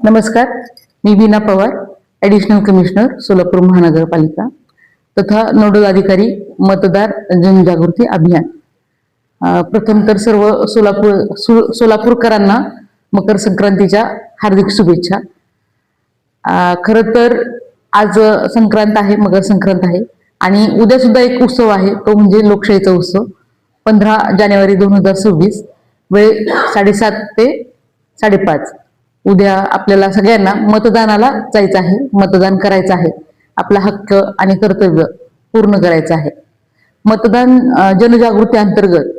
नमस्कार मी Bina Pawar additional commissioner Solapur महानगरपालिका तथा नोडल अधिकारी मतदार जनजागृती अभियान. प्रथम तर सर्व सोलापूर सो- सोलापूरकरांना मकर संक्रांतीच्या हार्दिक शुभेच्छा. खरं तर आज संक्रांत आहे मकर संक्रांत आहे आणि उद्या सुद्धा एक उत्सव आहे तो म्हणजे लोकशाहीचा उत्सव. पंधरा जानेवारी दोन हजार सव्वीस वेळ साडेसात ते साडेपाच. उद्या आपल्याला सगळ्यांना मतदानाला जायचं आहे मतदान करायचं आहे. आपला हक्क आणि कर्तव्य पूर्ण करायचं आहे. मतदान जनजागृती अंतर्गत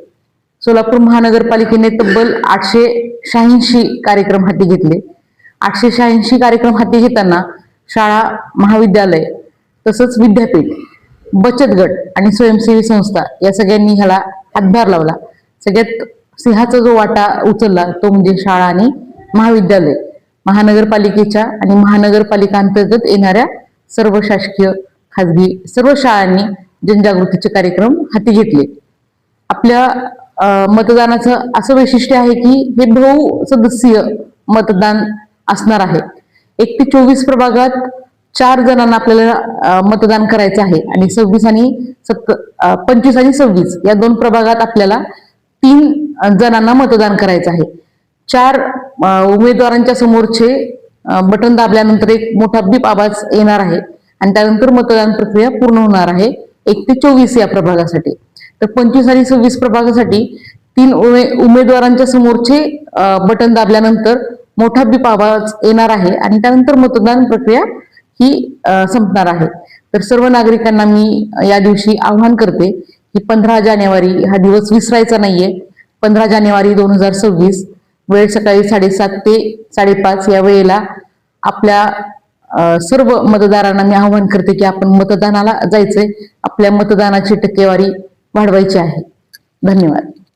सोलापूर महानगरपालिकेने तब्बल आठशे शहाऐंशी कार्यक्रम हाती घेतले. आठशे शहाऐंशी कार्यक्रम हाती घेताना शाळा महाविद्यालय तसंच विद्यापीठ बचत गट आणि स्वयंसेवी संस्था या सगळ्यांनी ह्याला हातभार लावला. सगळ्यात सिंहाचा जो वाटा उचलला तो म्हणजे शाळा आणि महाविद्यालय. महानगरपालिकेच्या आणि महानगरपालिका अंतर्गत येणाऱ्या सर्व शासकीय खाजगी सर्व शाळांनी जनजागृतीचे कार्यक्रम हाती घेतले. आपल्या मतदानाचं असं वैशिष्ट्य आहे की हे बहु सदस्यीय मतदान असणार आहे. एक ते चोवीस प्रभागात चार जणांना आपल्याला मतदान करायचं आहे आणि सव्वीस आणि सत्त पंचवीस आणि सव्वीस या दोन प्रभागात आपल्याला तीन जणांना मतदान करायचं आहे. चार उमेदवारांच्या समोरचे बटन दाबल्यानंतर एक मोठा बीप आवाज येणार आहे आणि त्यानंतर मतदान प्रक्रिया पूर्ण होणार आहे. एक ते चोवीस या प्रभागासाठी. तर पंचवीस आणि सव्वीस प्रभागासाठी तीन उमे उमेदवारांच्या समोरचे बटन दाबल्यानंतर मोठा बीप आवाज येणार आहे आणि त्यानंतर मतदान प्रक्रिया ही संपणार आहे. तर सर्व नागरिकांना मी या दिवशी आवाहन करते की पंधरा जानेवारी हा दिवस विसरायचा नाहीये. पंधरा जानेवारी दोन हजार सव्वीस वेळ सकाळी साडेसात ते साडेपाच या वेळेला आपल्या सर्व मतदारांना मी आवाहन करते की आपण मतदानाला जायचंय. आपल्या मतदानाची टक्केवारी वाढवायची आहे. धन्यवाद.